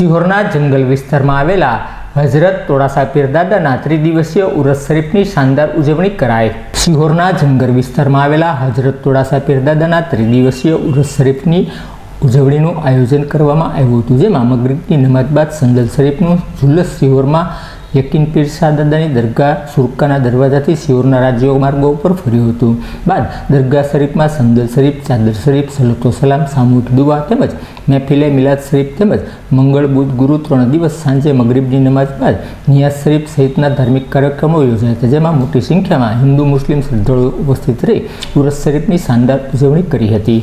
સિહોરના જંગલ વિસ્તારમાં આવેલા હઝરત તોડાસા પીરદાદાના ત્રિદિવસીય ઉરસ શરીફની શાનદાર ઉજવણી કરાઈ. સિહોરના જંગલ વિસ્તારમાં આવેલા હઝરત તોડાસા પીરદાદાના ત્રિદિવસીય ઉરસ શરીફની ઉજવણીનું આયોજન કરવામાં આવ્યું હતું, જેમાં મગરીબની નમાજ બાદ સંદલ શરીફનું ઝુલસ સિહોરમાં યકીન પીર શાહ દાદાની દરગાહ સુરકાના દરવાજાથી સિહોરના રાજ્ય માર્ગો ઉપર ફર્યું હતું. બાદ દરગાહ શરીફમાં સંદલ શરીફ, ચાદર શરીફ, સલતો સલામ, સામૂહિક દુઆ તેમજ મહેફિલે મિલાદ શરીફ તેમજ મંગળ બુધ ગુરુ ત્રણ દિવસ સાંજે મગરીબની નમાજ બાદ નિયાઝ શરીફ સહિતના ધાર્મિક કાર્યક્રમો યોજાયા હતા, જેમાં મોટી સંખ્યામાં હિન્દુ, મુસ્લિમ શ્રદ્ધાળુઓ ઉપસ્થિત રહી ઉરસ શરીફની શાનદાર ઉજવણી કરી હતી.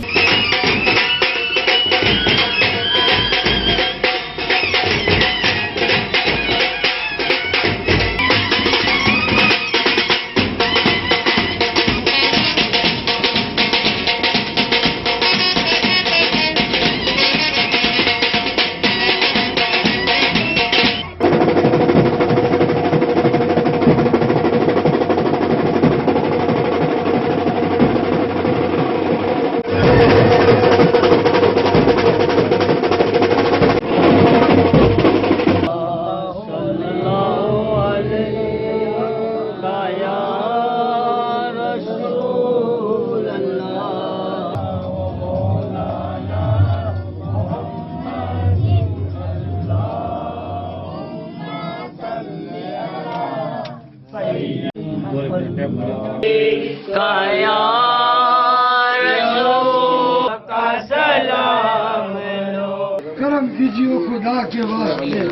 کرم کیجیے خدا کے واسطے۔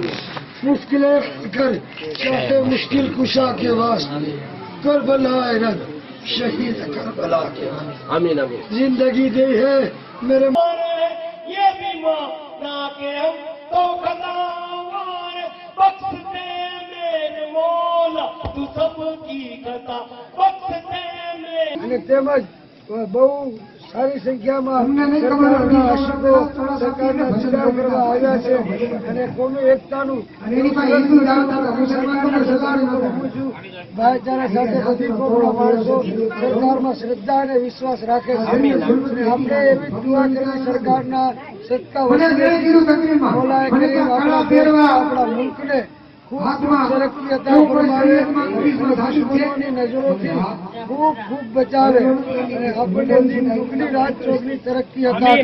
مشکلیں کر چاہے مشکل کشا کے واسطے۔ کربلا رب شہید کربلا کے واسطے۔ زندگی دی ہے میرے અને તેમજ બહુ સારી સંખ્યામાં આશિકો સરકારના આવ્યા છે અને કોમી એકતાનું ભાઈચારા સાથે સરકારમાં શ્રદ્ધા અને વિશ્વાસ રાખે છે. આપણે એવી જ કરી સરકારના સત્તા વડે આપણા મુલ્કને ખૂબ ખૂબ ખૂબ ખૂબ બચાવે. આપણને રાત ચોકની તરક્કી હતા